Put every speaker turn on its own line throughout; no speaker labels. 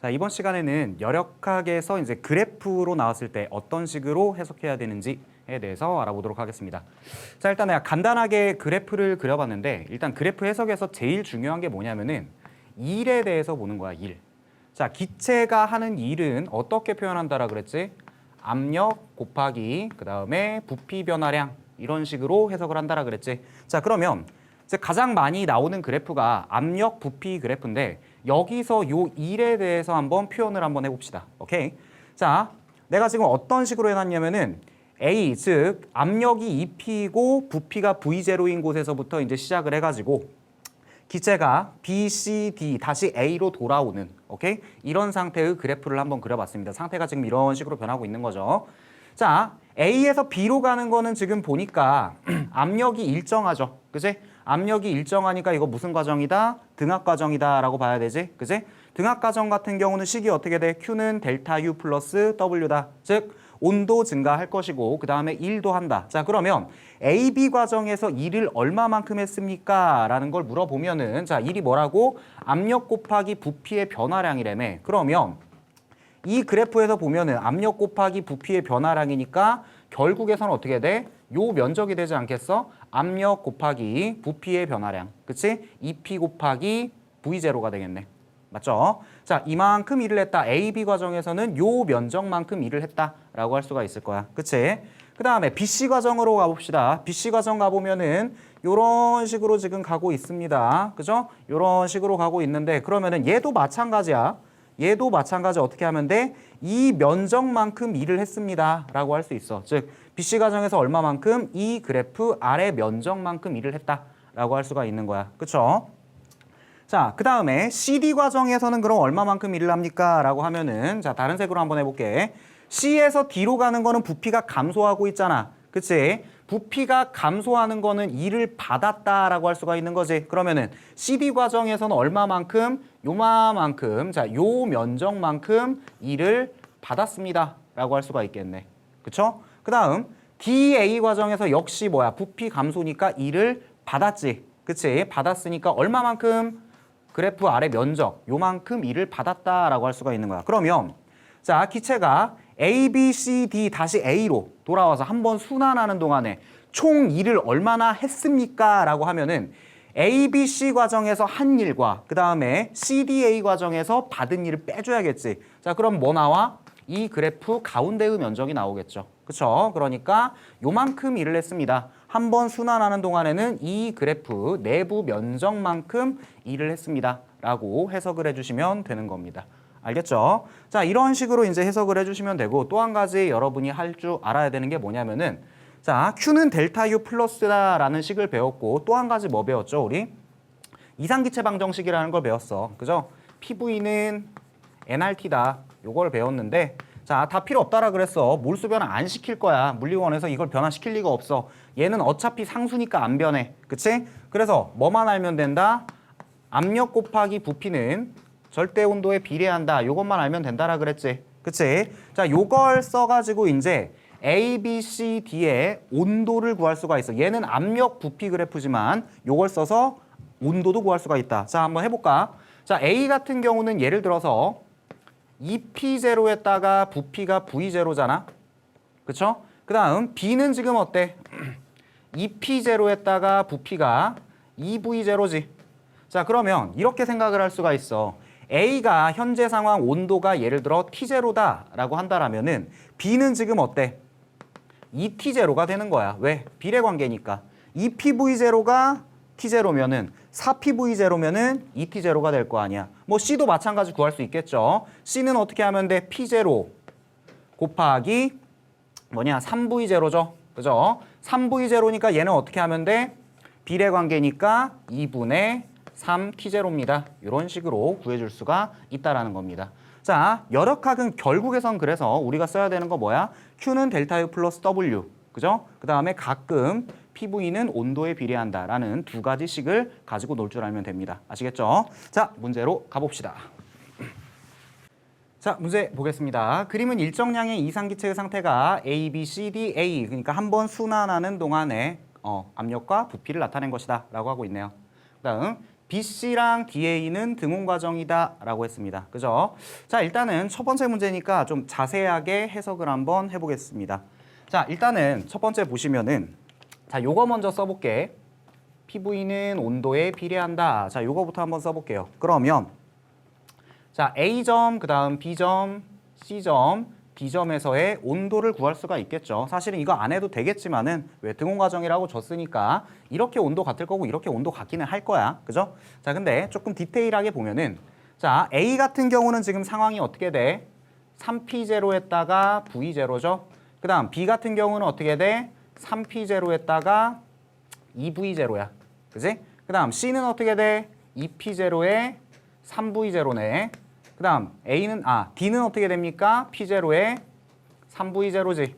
자, 이번 시간에는 여력학에서 이제 그래프로 나왔을 때 어떤 식으로 해석해야 되는지에 대해서 알아보도록 하겠습니다. 자, 일단 간단하게 그래프를 그려봤는데 일단 그래프 해석에서 제일 중요한 게 뭐냐면은 일에 대해서 보는 거야, 일. 자, 기체가 하는 일은 어떻게 표현한다라 그랬지? 압력 곱하기 그다음에 부피 변화량 이런 식으로 해석을 한다라 그랬지. 자, 그러면 이제 가장 많이 나오는 그래프가 압력 부피 그래프인데 여기서 요 일에 대해서 한번 표현을 한번 해봅시다. 오케이. 자, 내가 지금 어떤 식으로 해놨냐면은 A 즉 압력이 2P고 부피가 V0인 곳에서부터 이제 시작을 해가지고 기체가 B, C, D 다시 A로 돌아오는 오케이 이런 상태의 그래프를 한번 그려봤습니다. 상태가 지금 이런 식으로 변하고 있는 거죠. 자 A에서 B로 가는 거는 지금 보니까 압력이 일정하죠. 그지? 압력이 일정하니까 이거 무슨 과정이다? 등압 과정이다라고 봐야 되지. 그지? 등압 과정 같은 경우는 식이 어떻게 돼? Q는 델타 U 플러스 W다. 즉 온도 증가할 것이고 그 다음에 1도 한다. 자 그러면 A, B 과정에서 1을 얼마만큼 했습니까? 라는 걸 물어보면은 자 1이 뭐라고? 압력 곱하기 부피의 변화량이라며. 그러면 이 그래프에서 보면은 압력 곱하기 부피의 변화량이니까 결국에서는 어떻게 돼? 요 면적이 되지 않겠어? 압력 곱하기 부피의 변화량. 그치? 2P 곱하기 V0가 되겠네. 맞죠? 자, 이만큼 일을 했다. A, B 과정에서는 요 면적만큼 일을 했다라고 할 수가 있을 거야. 그치? 그 다음에 BC 과정으로 가봅시다. BC 과정 가보면은 요런 식으로 지금 가고 있습니다. 그죠? 요런 식으로 가고 있는데 그러면은 얘도 마찬가지야. 얘도 마찬가지 어떻게 하면 돼? 이 면적만큼 일을 했습니다. 라고 할 수 있어. 즉, BC 과정에서 얼마만큼 이 그래프 아래 면적만큼 일을 했다. 라고 할 수가 있는 거야. 그쵸? 자, 그 다음에 CD 과정에서는 그럼 얼마만큼 일을 합니까? 라고 하면은, 자, 다른 색으로 한번 해볼게. C에서 D로 가는 거는 부피가 감소하고 있잖아. 그치? 부피가 감소하는 거는 일을 받았다라고 할 수가 있는 거지. 그러면은 CD 과정에서는 얼마만큼? 요마만큼, 자, 요 면적만큼 일을 받았습니다. 라고 할 수가 있겠네. 그쵸? 그 다음, DA 과정에서 역시 뭐야? 부피 감소니까 일을 받았지. 그치? 받았으니까 얼마만큼? 그래프 아래 면적, 요만큼 일을 받았다라고 할 수가 있는 거야. 그러면 자, 기체가 A, B, C, D 다시 A로 돌아와서 한번 순환하는 동안에 총 일을 얼마나 했습니까? 라고 하면은 A, B, C 과정에서 한 일과 그 다음에 C, D, A 과정에서 받은 일을 빼줘야겠지. 자, 그럼 뭐 나와? 이 그래프 가운데의 면적이 나오겠죠. 그쵸? 그러니까 요만큼 일을 했습니다. 한 번 순환하는 동안에는 이 그래프 내부 면적만큼 일을 했습니다. 라고 해석을 해주시면 되는 겁니다. 알겠죠? 자, 이런 식으로 이제 해석을 해주시면 되고 또 한 가지 여러분이 할 줄 알아야 되는 게 뭐냐면은 자, Q는 델타 U 플러스다라는 식을 배웠고 또 한 가지 뭐 배웠죠, 우리? 이상기체 방정식이라는 걸 배웠어. 그죠? PV는 NRT다. 요걸 배웠는데 자, 다 필요 없다라 그랬어. 몰수 변화 안 시킬 거야. 물리원에서 이걸 변화시킬 리가 없어. 얘는 어차피 상수니까 안 변해. 그치? 그래서 뭐만 알면 된다? 압력 곱하기 부피는 절대 온도에 비례한다. 요것만 알면 된다라 그랬지. 그치? 자, 요걸 써가지고 이제 A, B, C, D의 온도를 구할 수가 있어. 얘는 압력 부피 그래프지만 요걸 써서 온도도 구할 수가 있다. 자, 한번 해볼까? 자, A 같은 경우는 예를 들어서 2P0에다가 부피가 V0잖아. 그쵸? 그 다음 B는 지금 어때? 2P0에다가 부피가 2V0지. 자, 그러면 이렇게 생각을 할 수가 있어. A가 현재 상황 온도가 예를 들어 T0다라고 한다라면은 B는 지금 어때? 2T0가 되는 거야. 왜? 비례 관계니까. 2PV0가 T0면은 4PV0면은 2T0가 될 거 아니야. 뭐 C도 마찬가지 구할 수 있겠죠. C는 어떻게 하면 돼? P0 곱하기 뭐냐? 3V0죠. 그죠? 3V0니까 얘는 어떻게 하면 돼? 비례 관계니까 2분의 3T0입니다. 이런 식으로 구해줄 수가 있다라는 겁니다. 자, 여력학은 결국에선 그래서 우리가 써야 되는 거 뭐야? Q는 델타 U 플러스 W. 그죠? 그 다음에 가끔 PV는 온도에 비례한다라는 두 가지 식을 가지고 놀 줄 알면 됩니다. 아시겠죠? 자, 문제로 가봅시다. 자, 문제 보겠습니다. 그림은 일정량의 이상기체의 상태가 A, B, C, D, A 그러니까 한 번 순환하는 동안에 어, 압력과 부피를 나타낸 것이다 라고 하고 있네요. 그 다음 BC랑 DA는 등온 과정이다 라고 했습니다. 그죠? 자, 일단은 첫 번째 문제니까 좀 자세하게 해석을 한번 해보겠습니다. 자, 일단은 첫 번째 보시면은 자, 요거 먼저 써볼게. PV는 온도에 비례한다. 자, 요거부터 한번 써볼게요. 그러면 자, A점, 그 다음 B점, C점, D점에서의 온도를 구할 수가 있겠죠. 사실은 이거 안 해도 되겠지만은 왜 등온 과정이라고 줬으니까 이렇게 온도 같을 거고 이렇게 온도 같기는 할 거야. 그죠? 자, 근데 조금 디테일하게 보면은 자, A 같은 경우는 지금 상황이 어떻게 돼? 3P0에다가 V0죠. 그 다음 B 같은 경우는 어떻게 돼? 3P0에다가 2V0야. 그지? 그 다음 C는 어떻게 돼? 2P0에 3V0네. 그 다음 A는, 아, D는 어떻게 됩니까? P0에 3V0지.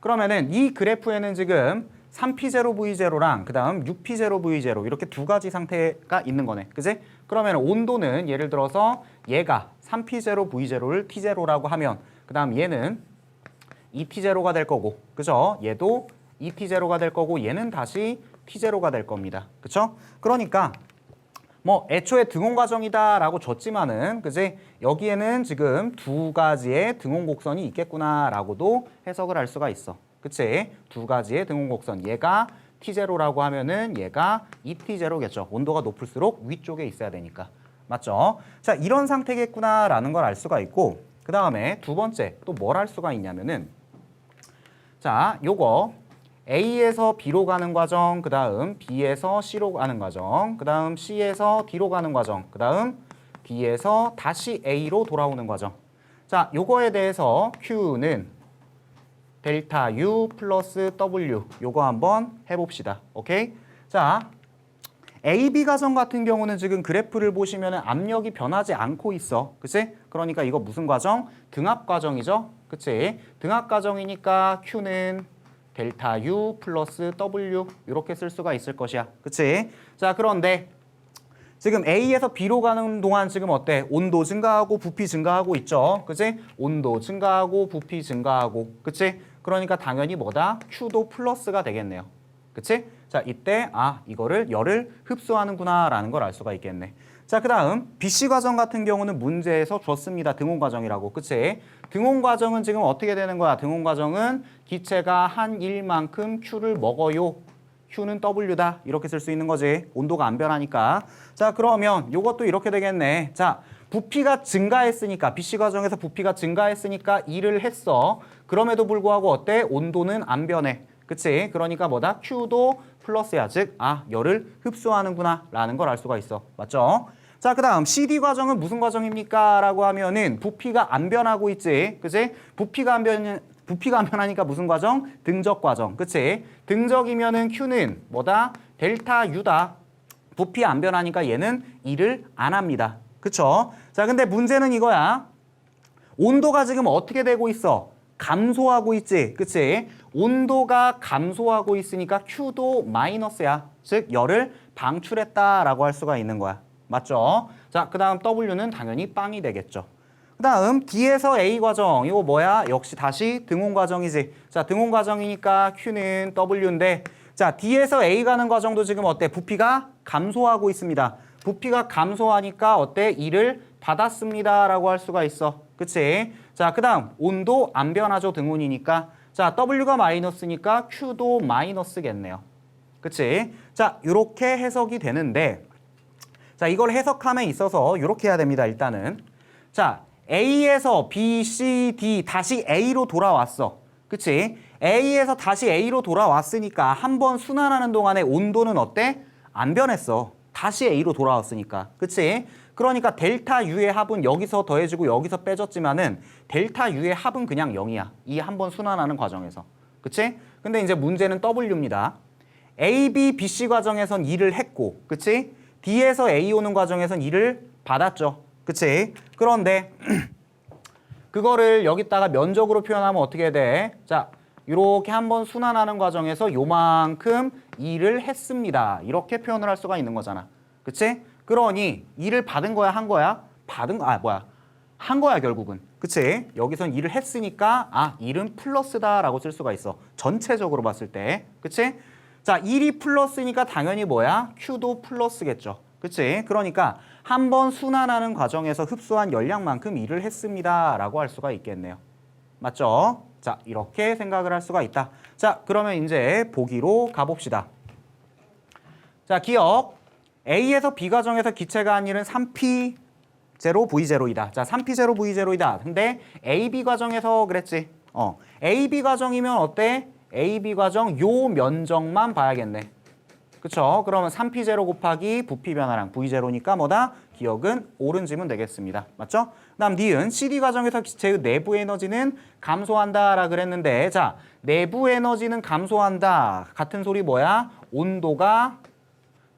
그러면은 이 그래프에는 지금 3P0V0랑 그 다음 6P0V0 이렇게 두 가지 상태가 있는 거네. 그지? 그러면 온도는 예를 들어서 얘가 3P0V0를 T0라고 하면 그 다음 얘는 2T0가 될 거고 그죠? 얘도 2T0가 될 거고 얘는 다시 T0가 될 겁니다. 그쵸? 그러니까 뭐 애초에 등온 과정이다라고 줬지만은 그지 여기에는 지금 두 가지의 등온 곡선이 있겠구나라고도 해석을 할 수가 있어. 그치? 두 가지의 등온 곡선. 얘가 T0라고 하면은 얘가 2T0겠죠. 온도가 높을수록 위쪽에 있어야 되니까. 맞죠? 자, 이런 상태겠구나라는 걸 알 수가 있고 그 다음에 두 번째 또 뭘 할 수가 있냐면은 자, 요거 A에서 B로 가는 과정, 그 다음 B에서 C로 가는 과정, 그 다음 C에서 D로 가는 과정, 그 다음 D에서 다시 A로 돌아오는 과정. 자, 요거에 대해서 Q는 델타 U 플러스 W 요거 한번 해봅시다. 오케이? 자, AB 과정 같은 경우는 지금 그래프를 보시면 압력이 변하지 않고 있어. 그치? 그러니까 이거 무슨 과정? 등압 과정이죠. 그치? 등압 과정이니까 Q는 델타 U 플러스 W 이렇게 쓸 수가 있을 것이야. 그치? 자, 그런데 지금 A에서 B로 가는 동안 지금 어때? 온도 증가하고 부피 증가하고 있죠. 그치? 온도 증가하고 부피 증가하고. 그치? 그러니까 당연히 뭐다? Q도 플러스가 되겠네요. 그치? 자, 이때 아, 이거를 열을 흡수하는구나 라는 걸 알 수가 있겠네. 자, 그 다음 BC 과정 같은 경우는 문제에서 줬습니다. 등온 과정이라고. 그치? 등온 과정은 지금 어떻게 되는 거야? 등온 과정은 기체가 한 일만큼 Q를 먹어요. Q는 W다. 이렇게 쓸 수 있는 거지. 온도가 안 변하니까. 자, 그러면 이것도 이렇게 되겠네. 자, 부피가 증가했으니까 BC 과정에서 부피가 증가했으니까 일을 했어. 그럼에도 불구하고 어때? 온도는 안 변해. 그치? 그러니까 뭐다? Q도 플러스야. 즉, 아, 열을 흡수하는구나. 라는 걸 알 수가 있어. 맞죠? 자, 그 다음 CD 과정은 무슨 과정입니까? 라고 하면은 부피가 안 변하고 있지. 그치? 부피가 안 변, 부피가 안 변하니까 무슨 과정? 등적 과정. 그치? 등적이면은 Q는 뭐다? 델타 U다. 부피 안 변하니까 얘는 일을 안 합니다. 그쵸? 자, 근데 문제는 이거야. 온도가 지금 어떻게 되고 있어? 감소하고 있지. 그치? 온도가 감소하고 있으니까 Q도 마이너스야. 즉, 열을 방출했다라고 할 수가 있는 거야. 맞죠? 자, 그 다음 W는 당연히 빵이 되겠죠. 그 다음 D에서 A 과정. 이거 뭐야? 역시 다시 등온 과정이지. 자, 등온 과정이니까 Q는 W인데 자, D에서 A 가는 과정도 지금 어때? 부피가 감소하고 있습니다. 부피가 감소하니까 어때? 일을 받았습니다 라고 할 수가 있어. 그치? 자, 그 다음 온도 안 변하죠. 등온이니까. 자, W가 마이너스니까 Q도 마이너스겠네요. 그치? 자, 이렇게 해석이 되는데 자, 이걸 해석함에 있어서 이렇게 해야 됩니다. 일단은. 자, A에서 B, C, D 다시 A로 돌아왔어. 그치? A에서 다시 A로 돌아왔으니까 한 번 순환하는 동안에 온도는 어때? 안 변했어. 다시 A로 돌아왔으니까. 그치? 그러니까 델타 U의 합은 여기서 더해지고 여기서 빼졌지만은 델타 U의 합은 그냥 0이야. 이 한 번 순환하는 과정에서. 그치? 근데 이제 문제는 W입니다. A, B, B, C 과정에선 일을 했고, 그치? D에서 A 오는 과정에선 일을 받았죠. 그치? 그런데 그거를 여기다가 면적으로 표현하면 어떻게 돼? 자, 이렇게 한번 순환하는 과정에서 요만큼 일을 했습니다. 이렇게 표현을 할 수가 있는 거잖아. 그치? 그러니 일을 받은 거야, 한 거야? 받은 거, 아, 뭐야. 한 거야, 결국은. 그치? 여기선 일을 했으니까, 아, 일은 플러스다라고 쓸 수가 있어. 전체적으로 봤을 때. 그치? 자, 1이 플러스니까 당연히 뭐야? Q도 플러스겠죠. 그치? 그러니까 한 번 순환하는 과정에서 흡수한 열량만큼 일을 했습니다. 라고 할 수가 있겠네요. 맞죠? 자, 이렇게 생각을 할 수가 있다. 자, 그러면 이제 보기로 가봅시다. 자, 기억. A에서 B 과정에서 기체가 한 일은 3P 제로 V0이다. 자, 3P 제로 V0이다. 근데 AB 과정에서 그랬지. 어. AB 과정이면 어때? AB 과정 요 면적만 봐야겠네. 그쵸? 그러면 3P 제로 곱하기 부피 변화량 V0니까 뭐다? 기억은 지문 되겠습니다. 맞죠? 그다음 니은 CD 과정에서 기체의 내부 에너지는 감소한다 라 그랬는데 자, 내부 에너지는 감소한다. 같은 소리 뭐야? 온도가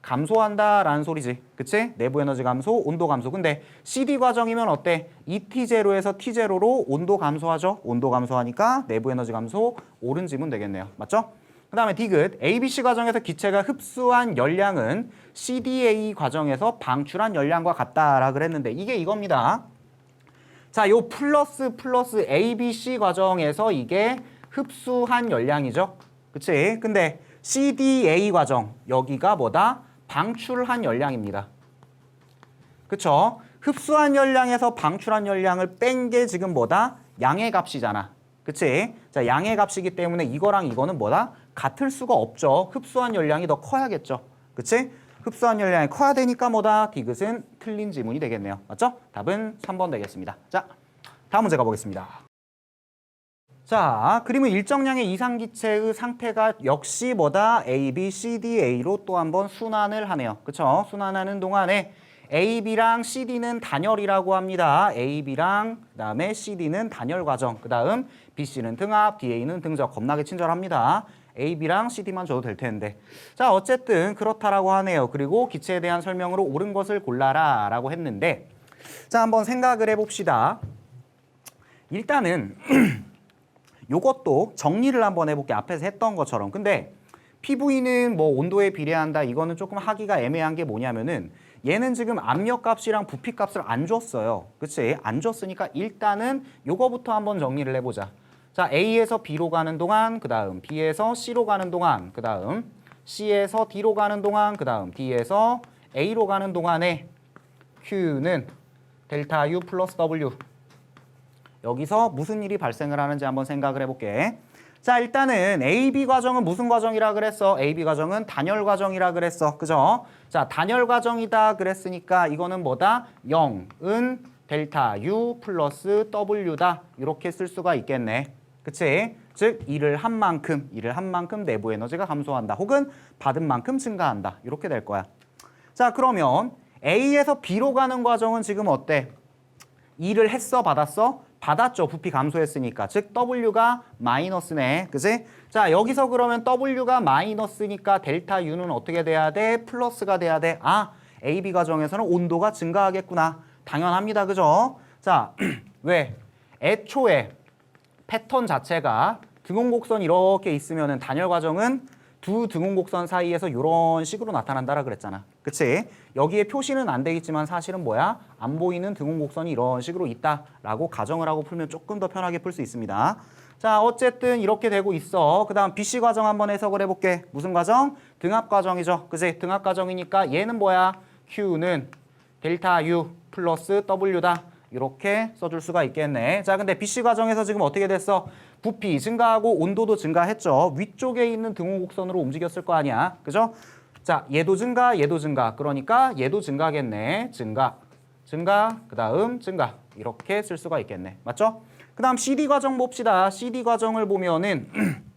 감소한다라는 소리지. 그치? 내부 에너지 감소, 온도 감소. 근데 CD 과정이면 어때? ET0에서 T0로 온도 감소하죠? 온도 감소하니까 내부 에너지 감소, 옳은 지문 되겠네요. 맞죠? 그 다음에 디귿, ABC 과정에서 기체가 흡수한 열량은 CDA 과정에서 방출한 열량과 같다라 그랬는데 이게 이겁니다. 자, 요 플러스 플러스 ABC 과정에서 이게 흡수한 열량이죠. 그치? 근데 CDA 과정, 여기가 뭐다? 방출한 열량입니다. 그쵸? 흡수한 열량에서 방출한 열량을 뺀 게 지금 뭐다? 양의 값이잖아. 그치? 자, 양의 값이기 때문에 이거랑 이거는 뭐다? 같을 수가 없죠. 흡수한 열량이 더 커야겠죠. 그치? 흡수한 열량이 커야 되니까 뭐다? 디귿은 틀린 지문이 되겠네요. 맞죠? 답은 3번 되겠습니다. 자, 다음 문제 가보겠습니다. 자, 그림은 일정량의 이상기체의 상태가 역시 뭐다? A, B, C, D, A로 또 한번 순환을 하네요. 그쵸? 순환하는 동안에 A, B랑 C, D는 단열이라고 합니다. A, B랑 그다음에 C, D는 단열 과정. 그다음 B, C는 등압, D, A는 등적. 겁나게 친절합니다. A, B랑 C, D만 줘도 될 텐데. 자, 어쨌든 그렇다라고 하네요. 그리고 기체에 대한 설명으로 옳은 것을 골라라라고 했는데 자, 한번 생각을 해 봅시다. 일단은 요것도 정리를 한번 해볼게. 앞에서 했던 것처럼. 근데 PV는 뭐 온도에 비례한다. 이거는 조금 하기가 애매한 게 뭐냐면은 얘는 지금 압력 값이랑 부피 값을 안 줬어요. 그치? 안 줬으니까 일단은 요거부터 한번 정리를 해보자. 자 A에서 B로 가는 동안 그 다음 B에서 C로 가는 동안 그 다음 C에서 D로 가는 동안 그 다음 D에서 A로 가는 동안에 Q는 델타 U 플러스 W 여기서 무슨 일이 발생을 하는지 한번 생각을 해볼게. 자 일단은 AB 과정은 무슨 과정이라 그랬어? AB 과정은 단열 과정이라 그랬어. 그죠? 자 단열 과정이다 그랬으니까 이거는 뭐다? 0은 델타 U 플러스 W다. 이렇게 쓸 수가 있겠네. 그치? 즉 일을 한 만큼, 일을 한 만큼 내부 에너지가 감소한다. 혹은 받은 만큼 증가한다. 이렇게 될 거야. 자 그러면 A에서 B로 가는 과정은 지금 어때? 일을 했어 받았어? 받았죠. 부피 감소했으니까. 즉 W가 마이너스네. 그지? 자, 여기서 그러면 W가 마이너스니까 델타 U는 어떻게 돼야 돼? 플러스가 돼야 돼. 아, AB 과정에서는 온도가 증가하겠구나. 당연합니다. 그죠? 자, 왜? 애초에 패턴 자체가 등온곡선 이렇게 있으면은 단열 과정은 두 등온곡선 사이에서 이런 식으로 나타난다라 그랬잖아. 그치? 여기에 표시는 안 되겠지만 사실은 뭐야? 안 보이는 등온곡선이 이런 식으로 있다라고 가정을 하고 풀면 조금 더 편하게 풀 수 있습니다. 자, 어쨌든 이렇게 되고 있어. 그 다음 BC 과정 한번 해석을 해볼게. 무슨 과정? 등압 과정이죠. 그치? 등압 과정이니까 얘는 뭐야? Q는 델타 U 플러스 W다. 이렇게 써줄 수가 있겠네. 자, 근데 BC 과정에서 지금 어떻게 됐어? 부피 증가하고 온도도 증가했죠. 위쪽에 있는 등호곡선으로 움직였을 거 아니야. 그죠? 자, 얘도 증가, 얘도 증가. 그러니까 얘도 증가겠네. 증가, 증가, 그 다음 증가. 이렇게 쓸 수가 있겠네. 맞죠? 그 다음 CD 과정 봅시다. CD 과정을 보면은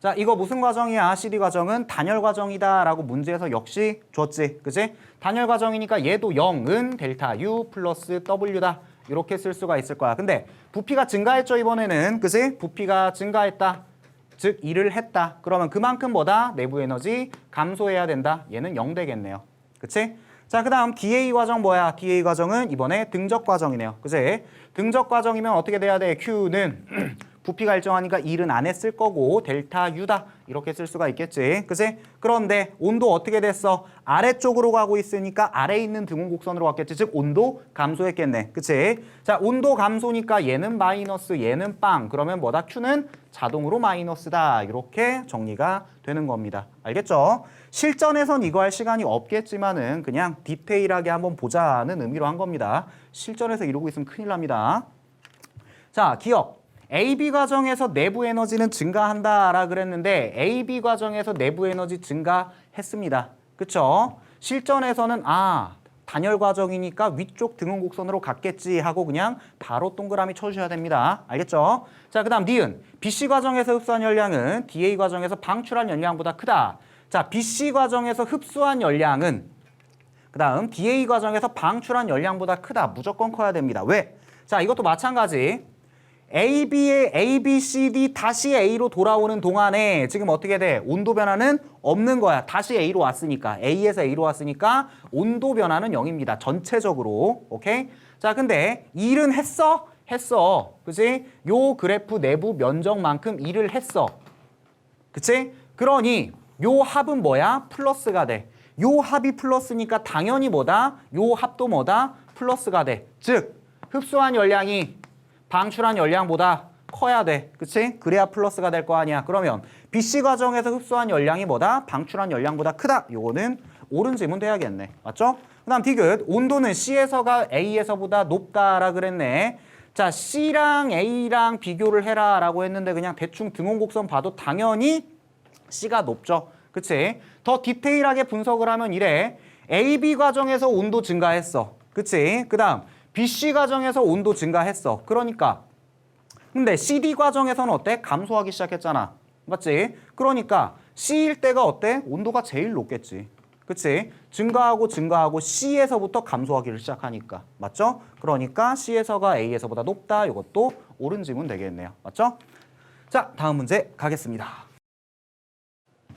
자, 이거 무슨 과정이야? CD 과정은 단열 과정이다 라고 문제에서 역시 줬지. 그지? 단열 과정이니까 얘도 0은 델타 U 플러스 W다. 이렇게 쓸 수가 있을 거야. 근데 부피가 증가했죠, 이번에는. 그지? 부피가 증가했다. 즉, 일을 했다. 그러면 그만큼 뭐다? 내부 에너지 감소해야 된다. 얘는 0 되겠네요. 그치? 자, 그 다음 DA 과정 뭐야? DA 과정은 이번에 등적 과정이네요. 그지? 등적 과정이면 어떻게 돼야 돼? Q는 부피가 일정하니까 1은 안에 쓸 거고 델타 U다 이렇게 쓸 수가 있겠지. 그지? 그런데 온도 어떻게 됐어? 아래쪽으로 가고 있으니까 아래에 있는 등원 곡선으로 갔겠지. 즉 온도 감소했겠네. 그치? 자, 온도 감소니까 얘는 마이너스, 얘는 빵. 그러면 뭐다? Q는 자동으로 마이너스다. 이렇게 정리가 되는 겁니다. 알겠죠? 실전에선 이거 할 시간이 없겠지만은 그냥 디테일하게 한번 보자는 의미로 한 겁니다. 실전에서 이러고 있으면 큰일 납니다. 자, 기억. AB 과정에서 내부 에너지는 증가한다라 그랬는데 AB 과정에서 내부 에너지 증가했습니다. 그쵸? 실전에서는 아, 단열 과정이니까 위쪽 등원 곡선으로 갔겠지 하고 그냥 바로 동그라미 쳐주셔야 됩니다. 알겠죠? 자, 그 다음 니은. BC 과정에서 흡수한 열량은 DA 과정에서 방출한 열량보다 크다. 자, BC 과정에서 흡수한 열량은 그 다음 DA 과정에서 방출한 열량보다 크다. 무조건 커야 됩니다. 왜? 자, 이것도 마찬가지. AB의 A, B, C, D 다시 A로 돌아오는 동안에 지금 어떻게 돼? 온도 변화는 없는 거야. 다시 A로 왔으니까. A에서 A로 왔으니까 온도 변화는 0입니다. 전체적으로. 오케이? 자, 근데 일은 했어? 했어. 그지? 요 그래프 내부 면적만큼 일을 했어. 그치? 그러니 요 합은 뭐야? 플러스가 돼. 요 합이 플러스니까 당연히 뭐다? 요 합도 뭐다? 플러스가 돼. 즉 흡수한 열량이 방출한 열량보다 커야 돼. 그치? 그래야 플러스가 될 거 아니야. 그러면 BC 과정에서 흡수한 열량이 뭐다? 방출한 열량보다 크다. 요거는 옳은 질문 돼야겠네. 맞죠? 그 다음 디귿. 온도는 C에서가 A에서보다 높다라 그랬네. 자, C랑 A랑 비교를 해라 라고 했는데 그냥 대충 등원곡선 봐도 당연히 C가 높죠. 그치? 더 디테일하게 분석을 하면 이래. AB 과정에서 온도 증가했어. 그치? 그 다음 BC 과정에서 온도 증가했어. 그러니까 근데 CD 과정에서는 어때? 감소하기 시작했잖아. 맞지? 그러니까 C일 때가 어때? 온도가 제일 높겠지. 그치? 증가하고 증가하고 C에서부터 감소하기를 시작하니까. 맞죠? 그러니까 C에서가 A에서보다 높다. 이것도 옳은 질문 되겠네요. 맞죠? 자, 다음 문제 가겠습니다.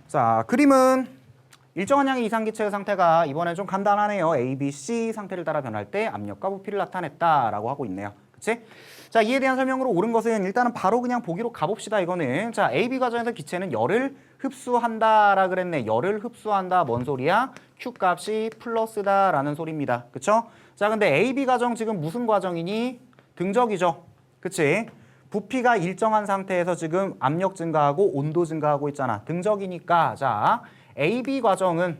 자, 그림은 일정한 양의 이상기체의 상태가 이번에 좀 간단하네요. A, B, C 상태를 따라 변할 때 압력과 부피를 나타냈다라고 하고 있네요. 그치? 자, 이에 대한 설명으로 옳은 것은 일단은 바로 그냥 보기로 가봅시다, 이거는. 자, A, B 과정에서 기체는 열을 흡수한다라 그랬네. 열을 흡수한다. 뭔 소리야? Q 값이 플러스다라는 소리입니다. 그쵸? 자, 근데 A, B 과정 지금 무슨 과정이니? 등적이죠. 그치? 부피가 일정한 상태에서 지금 압력 증가하고 온도 증가하고 있잖아. 등적이니까 자 AB 과정은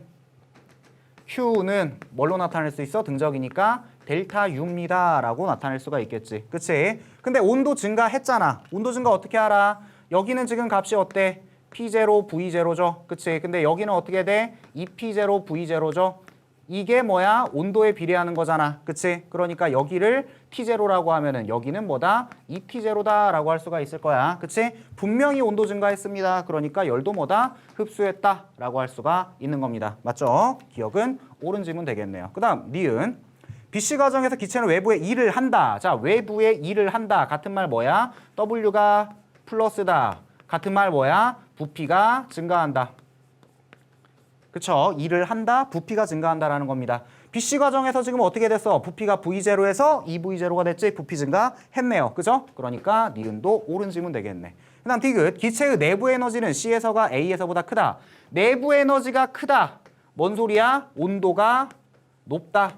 Q는 뭘로 나타낼 수 있어? 등적이니까 델타 U입니다 라고 나타낼 수가 있겠지. 그치? 근데 온도 증가했잖아. 온도 증가 어떻게 알아? 여기는 지금 값이 어때? P0, V0죠. 그치? 근데 여기는 어떻게 돼? 2P0, V0죠. 이게 뭐야? 온도에 비례하는 거잖아. 그치? 그러니까 여기를 T0라고 하면은 여기는 뭐다? 2T0다라고 할 수가 있을 거야. 그치? 분명히 온도 증가했습니다. 그러니까 열도 뭐다? 흡수했다라고 할 수가 있는 겁니다. 맞죠? 기억은 옳은 질문 되겠네요. 그 다음, 니은. BC 과정에서 기체는 외부에 일을 한다. 자, 외부에 일을 한다. 같은 말 뭐야? W가 플러스다. 같은 말 뭐야? 부피가 증가한다. 그쵸? 일을 한다, 부피가 증가한다라는 겁니다. BC 과정에서 지금 어떻게 됐어? 부피가 V0에서 2V0가 됐지? 부피 증가 했네요. 그죠? 그러니까 니은도 옳은 질문 되겠네. 그 다음 디귿. 기체의 내부 에너지는 C에서가 A에서보다 크다. 내부 에너지가 크다. 뭔 소리야? 온도가 높다.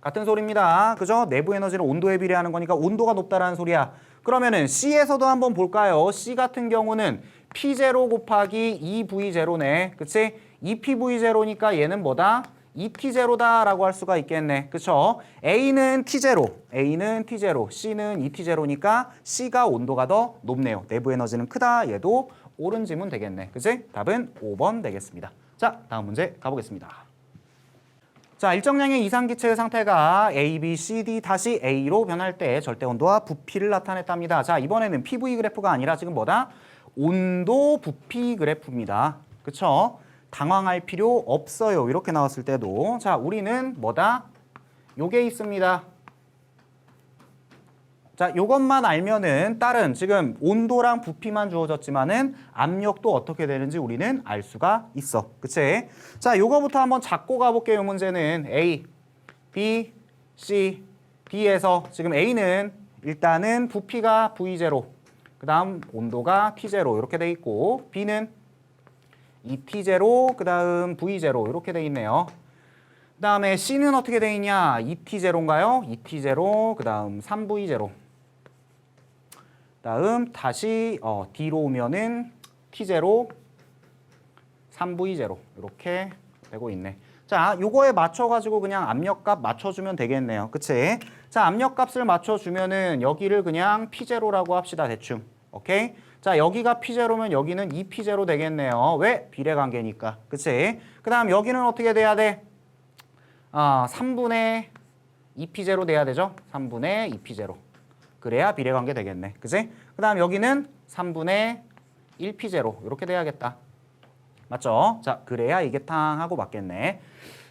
같은 소리입니다. 그죠? 내부 에너지는 온도에 비례하는 거니까 온도가 높다라는 소리야. 그러면은 C에서도 한번 볼까요? C 같은 경우는 P0 곱하기 2V0네. 그치? 2PV0니까 얘는 뭐다? 2T0다 라고 할 수가 있겠네. 그쵸? A는 T0, A는 T0, C는 2T0니까 C가 온도가 더 높네요. 내부 에너지는 크다. 얘도 옳은 질문 되겠네. 그치? 답은 5번 되겠습니다. 자, 다음 문제 가보겠습니다. 자, 일정량의 이상기체의 상태가 A, B, C, D 다시 A로 변할 때 절대 온도와 부피를 나타냈답니다. 자, 이번에는 PV 그래프가 아니라 지금 뭐다? 온도 부피 그래프입니다. 그쵸? 당황할 필요 없어요. 이렇게 나왔을 때도. 자, 우리는 뭐다? 요게 있습니다. 자, 요것만 알면은 다른 지금 온도랑 부피만 주어졌지만은 압력도 어떻게 되는지 우리는 알 수가 있어. 그치? 자, 요거부터 한번 잡고 가볼게요. 문제는 A, B, C, D에서 지금 A는 일단은 부피가 V0 그 다음 온도가 T0 이렇게 돼 있고 B는 2T0 그 다음 V0 이렇게 돼 있네요. 그 다음에 C는 어떻게 돼 있냐? 2T0인가요? 2T0 그 다음 3V0 다음 다시 어, D로 오면은 T0 3V0 이렇게 되고 있네. 자, 요거에 맞춰가지고 그냥 압력값 맞춰주면 되겠네요. 그치? 자, 압력값을 맞춰주면은 여기를 그냥 P0라고 합시다, 대충. 오케이? 자, 여기가 P0면 여기는 2P0 되겠네요. 왜? 비례관계니까. 그치? 그 다음 여기는 어떻게 돼야 돼? 아, 3분의 2P0 돼야 되죠? 3분의 2P0. 그래야 비례관계 되겠네. 그치? 그 다음 여기는 3분의 1P0. 이렇게 돼야겠다. 맞죠? 자, 그래야 이게 탕하고 맞겠네.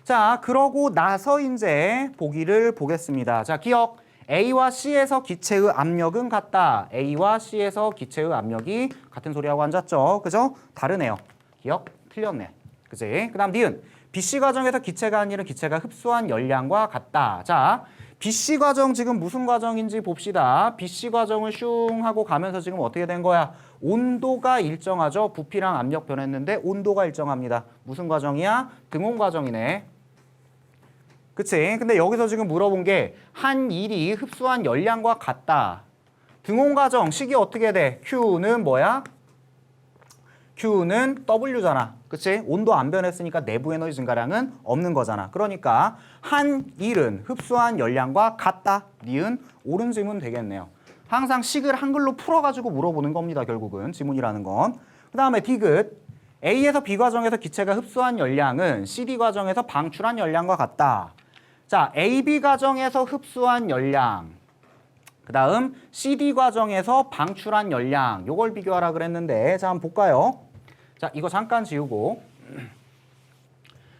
자, 그러고 나서 이제 보기를 보겠습니다. 자, 기억. A와 C에서 기체의 압력은 같다. A와 C에서 기체의 압력이 같은 소리하고 앉았죠. 그죠? 다르네요. 기억? 틀렸네. 그지? 그 다음 니은. BC 과정에서 기체가 아니라 기체가 흡수한 열량과 같다. 자, BC 과정 지금 무슨 과정인지 봅시다. BC 과정을 슝 하고 가면서 지금 어떻게 된 거야? 온도가 일정하죠. 부피랑 압력 변했는데 온도가 일정합니다. 무슨 과정이야? 등온 과정이네. 그치? 근데 여기서 지금 물어본 게 한 일이 흡수한 열량과 같다. 등온 과정 식이 어떻게 돼? Q는 뭐야? Q는 W잖아. 그치? 온도 안 변했으니까 내부 에너지 증가량은 없는 거잖아. 그러니까 한 일은 흡수한 열량과 같다. 니은 옳은 지문 되겠네요. 항상 식을 한글로 풀어가지고 물어보는 겁니다. 결국은 지문이라는 건. 그 다음에 디귿. A에서 B 과정에서 기체가 흡수한 열량은 CD 과정에서 방출한 열량과 같다. 자, AB 과정에서 흡수한 열량. 그 다음 CD 과정에서 방출한 열량. 요걸 비교하라 그랬는데 자, 한번 볼까요? 자, 이거 잠깐 지우고.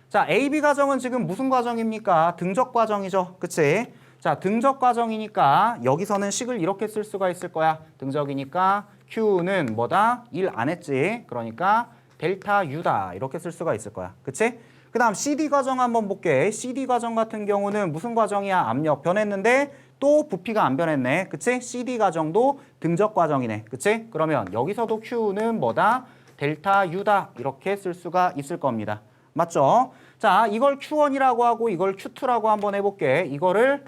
자, AB 과정은 지금 무슨 과정입니까? 등적 과정이죠. 그치? 자, 등적 과정이니까 여기서는 식을 이렇게 쓸 수가 있을 거야. 등적이니까 Q는 뭐다? 1안 했지. 그러니까 델타 U다. 이렇게 쓸 수가 있을 거야. 그치? 그 다음 CD 과정 한번 볼게. CD 과정 같은 경우는 무슨 과정이야? 압력 변했는데 또 부피가 안 변했네. 그치? CD 과정도 등적 과정이네. 그치? 그러면 여기서도 Q는 뭐다? 델타 U다. 이렇게 쓸 수가 있을 겁니다. 맞죠? 자, 이걸 Q1이라고 하고 이걸 Q2라고 한번 해볼게. 이거를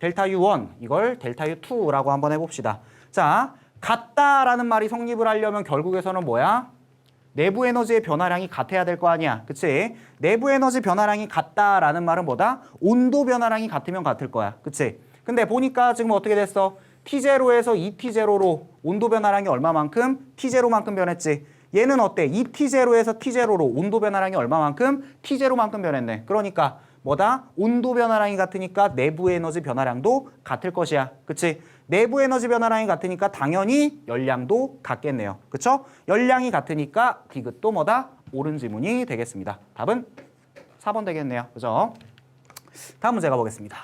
델타 U1, 이걸 델타 U2라고 한번 해봅시다. 자, 같다라는 말이 성립을 하려면 결국에서는 뭐야? 내부 에너지의 변화량이 같아야 될 거 아니야. 그치? 내부 에너지 변화량이 같다라는 말은 뭐다? 온도 변화량이 같으면 같을 거야. 그치? 근데 보니까 지금 어떻게 됐어? T0에서 2T0로 온도 변화량이 얼마만큼? T0만큼 변했지. 얘는 어때? 2T0에서 T0로 온도 변화량이 얼마만큼? T0만큼 변했네. 그러니까 뭐다? 온도 변화량이 같으니까 내부 에너지 변화량도 같을 것이야. 그치? 내부 에너지 변화량이 같으니까 당연히 열량도 같겠네요. 그쵸? 열량이 같으니까 디귿도 뭐다? 옳은 지문이 되겠습니다. 답은 4번 되겠네요. 그죠? 다음 문제 가보겠습니다.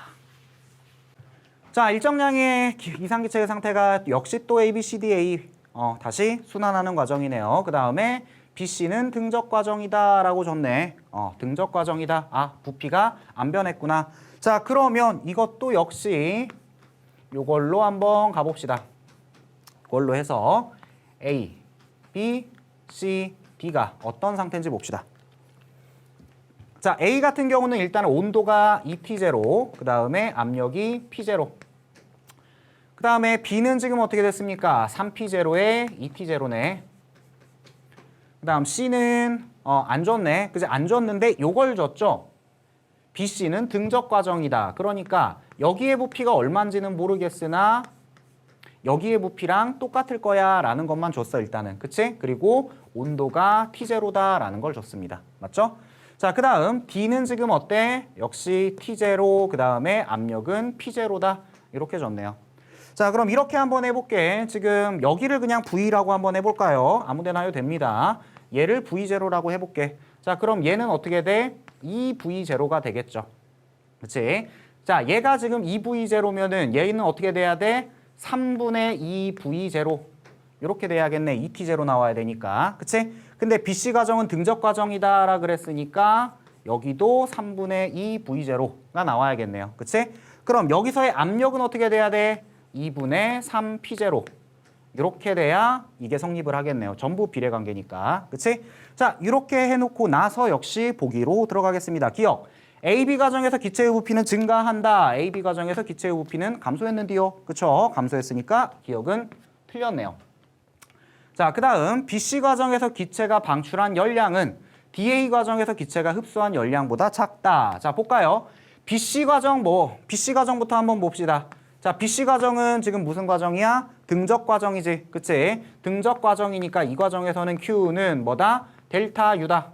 자, 일정량의 기- 이상기체의 상태가 역시 또 A, B, C, D, A 어, 다시 순환하는 과정이네요. 그 다음에 BC는 등적 과정이다 라고 줬네. 어, 등적 과정이다. 아, 부피가 안 변했구나. 자, 그러면 이것도 역시 요걸로 한번 가봅시다. 그걸로 해서 A, B, C, D가 어떤 상태인지 봅시다. 자, A 같은 경우는 일단 온도가 2T0, 그 다음에 압력이 P0. 그 다음에 B는 지금 어떻게 됐습니까? 3P0에 2T0네. 그 다음 C는 어, 안 줬네. 그지? 안 줬는데 요걸 줬죠? BC는 등적 과정이다. 그러니까 여기의 부피가 얼마인지는 모르겠으나 여기의 부피랑 똑같을 거야 라는 것만 줬어 일단은. 그치? 그리고 온도가 T0다 라는 걸 줬습니다. 맞죠? 자, 그 다음 D는 지금 어때? 역시 T0, 그 다음에 압력은 P0다. 이렇게 줬네요. 자, 그럼 이렇게 한번 해볼게. 지금 여기를 그냥 V라고 한번 해볼까요? 아무데나 해도 됩니다. 얘를 V0라고 해볼게. 자, 그럼 얘는 어떻게 돼? 2V0가 되겠죠. 그치? 자, 얘가 지금 2V0면은 얘는 어떻게 돼야 돼? 3분의 2V0. 이렇게 돼야겠네. 2T0 나와야 되니까. 그치? 근데 BC 과정은 등적 과정이다 라 그랬으니까 여기도 3분의 2V0가 나와야겠네요. 그치? 그럼 여기서의 압력은 어떻게 돼야 돼? 2분의 3P0. 이렇게 돼야 이게 성립을 하겠네요. 전부 비례관계니까. 그치? 자, 이렇게 해놓고 나서 역시 보기로 들어가겠습니다. 기억. AB 과정에서 기체의 부피는 증가한다. AB 과정에서 기체의 부피는 감소했는데요. 그쵸? 감소했으니까 기억은 틀렸네요. 자, 그 다음 BC 과정에서 기체가 방출한 열량은 DA 과정에서 기체가 흡수한 열량보다 작다. 자, 볼까요? BC 과정 뭐 BC 과정부터 한번 봅시다. 자, BC 과정은 지금 무슨 과정이야? 등적 과정이지. 그치? 등적 과정이니까 이 과정에서는 Q는 뭐다? 델타 U다.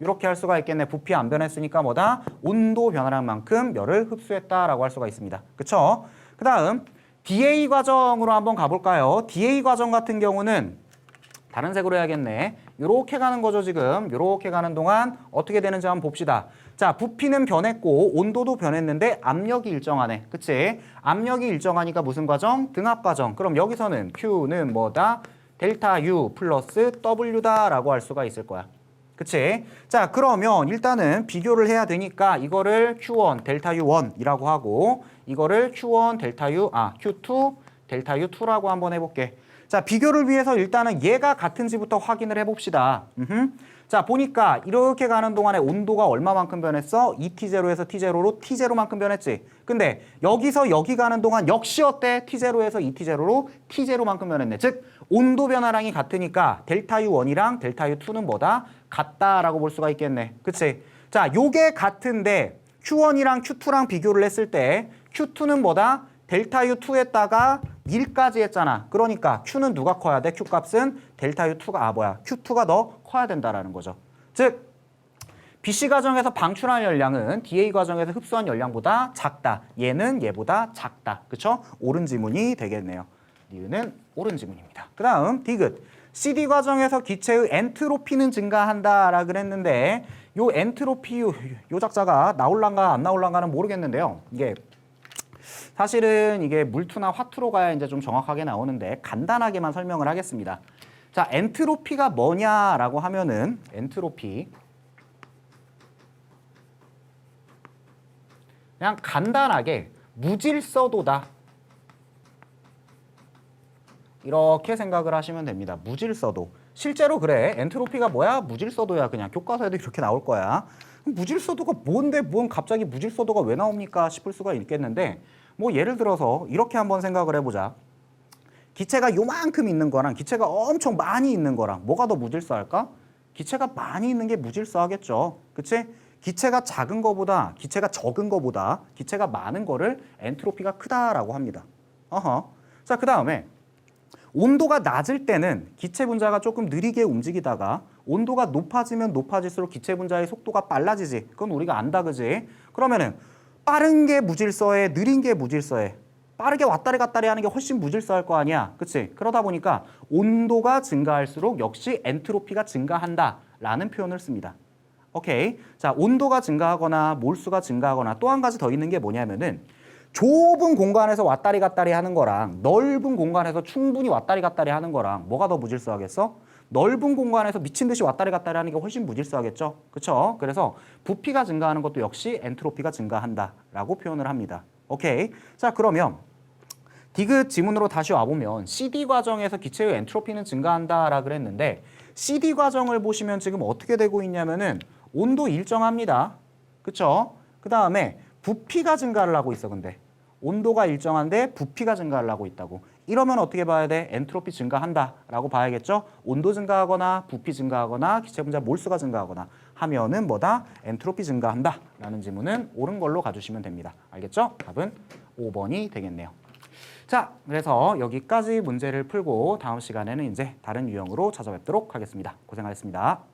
이렇게 할 수가 있겠네. 부피 안 변했으니까 뭐다? 온도 변화량 만큼 열을 흡수했다라고 할 수가 있습니다. 그쵸? 그 다음 DA 과정으로 한번 가볼까요? DA 과정 같은 경우는 다른 색으로 해야겠네. 요렇게 가는 거죠, 지금. 요렇게 가는 동안 어떻게 되는지 한번 봅시다. 자, 부피는 변했고 온도도 변했는데 압력이 일정하네. 그치? 압력이 일정하니까 무슨 과정? 등압 과정. 그럼 여기서는 Q는 뭐다? 델타 U 플러스 W다 라고 할 수가 있을 거야. 그치? 자, 그러면 일단은 비교를 해야 되니까 이거를 Q1 델타 U1이라고 하고 이거를 Q1 델타 U, 아, Q2 델타 U2라고 한번 해볼게. 자, 비교를 위해서 일단은 얘가 같은지부터 확인을 해봅시다. 음흠. 자, 보니까 이렇게 가는 동안에 온도가 얼마만큼 변했어? 2T0에서 T0로 T0만큼 변했지. 근데 여기서 여기 가는 동안 역시 어때? T0에서 2T0로 T0만큼 변했네. 즉, 온도 변화량이 같으니까 델타 U1이랑 델타 U2는 뭐다? 같다라고 볼 수가 있겠네. 그치? 자, 요게 같은데 Q1이랑 Q2랑 비교를 했을 때 Q2는 뭐다? 델타 U2에다가 1까지 했잖아. 그러니까 Q는 누가 커야 돼? Q 값은 델타 U2가 아 뭐야? Q2가 더 커야 된다라는 거죠. 즉 BC 과정에서 방출한 열량은 DA 과정에서 흡수한 열량보다 작다. 얘는 얘보다 작다. 그쵸? 옳은 지문이 되겠네요. 니은은 옳은 지문입니다. 그 다음 디귿. CD 과정에서 기체의 엔트로피는 증가한다라 그랬는데 요 엔트로피 요, 요 작자가 나올란가 안 나올란가는 모르겠는데요. 이게 사실은 이게 물투나 화투로 가야 이제 좀 정확하게 나오는데 간단하게만 설명을 하겠습니다. 자, 엔트로피가 뭐냐라고 하면은 엔트로피 그냥 간단하게 무질서도다. 이렇게 생각을 하시면 됩니다. 무질서도. 실제로 그래. 엔트로피가 뭐야? 무질서도야. 그냥 교과서에도 이렇게 나올 거야. 무질서도가 뭔데 뭔 갑자기 무질서도가 왜 나옵니까 싶을 수가 있겠는데 뭐 예를 들어서 이렇게 한번 생각을 해보자. 기체가 요만큼 있는 거랑 기체가 엄청 많이 있는 거랑 뭐가 더 무질서할까? 기체가 많이 있는 게 무질서하겠죠. 그치? 기체가 작은 거보다 기체가 적은 거보다 기체가 많은 거를 엔트로피가 크다라고 합니다. 어허. 자, 그 다음에 온도가 낮을 때는 기체 분자가 조금 느리게 움직이다가 온도가 높아지면 높아질수록 기체 분자의 속도가 빨라지지. 그건 우리가 안다 그지? 그러면은 빠른 게 무질서해, 느린 게 무질서해. 빠르게 왔다리 갔다리 하는 게 훨씬 무질서할 거 아니야. 그치? 그러다 보니까 온도가 증가할수록 역시 엔트로피가 증가한다 라는 표현을 씁니다. 오케이. 자, 온도가 증가하거나 몰수가 증가하거나 또 한 가지 더 있는 게 뭐냐면은 좁은 공간에서 왔다리 갔다리 하는 거랑 넓은 공간에서 충분히 왔다리 갔다리 하는 거랑 뭐가 더 무질서하겠어? 넓은 공간에서 미친 듯이 왔다리 갔다리 하는 게 훨씬 무질서하겠죠. 그렇죠? 그래서 부피가 증가하는 것도 역시 엔트로피가 증가한다라고 표현을 합니다. 오케이. 자, 그러면 디귿 지문으로 다시 와보면 CD 과정에서 기체의 엔트로피는 증가한다라 그랬는데 CD 과정을 보시면 지금 어떻게 되고 있냐면은 온도 일정합니다. 그쵸? 그 다음에 부피가 증가를 하고 있어 근데 온도가 일정한데 부피가 증가를 하고 있다고 이러면 어떻게 봐야 돼? 엔트로피 증가한다라고 봐야겠죠? 온도 증가하거나 부피 증가하거나 기체 분자 몰수가 증가하거나 하면은 뭐다? 엔트로피 증가한다라는 지문은 옳은 걸로 가주시면 됩니다. 알겠죠? 답은 5번이 되겠네요. 자, 그래서 여기까지 문제를 풀고 다음 시간에는 이제 다른 유형으로 찾아뵙도록 하겠습니다. 고생하셨습니다.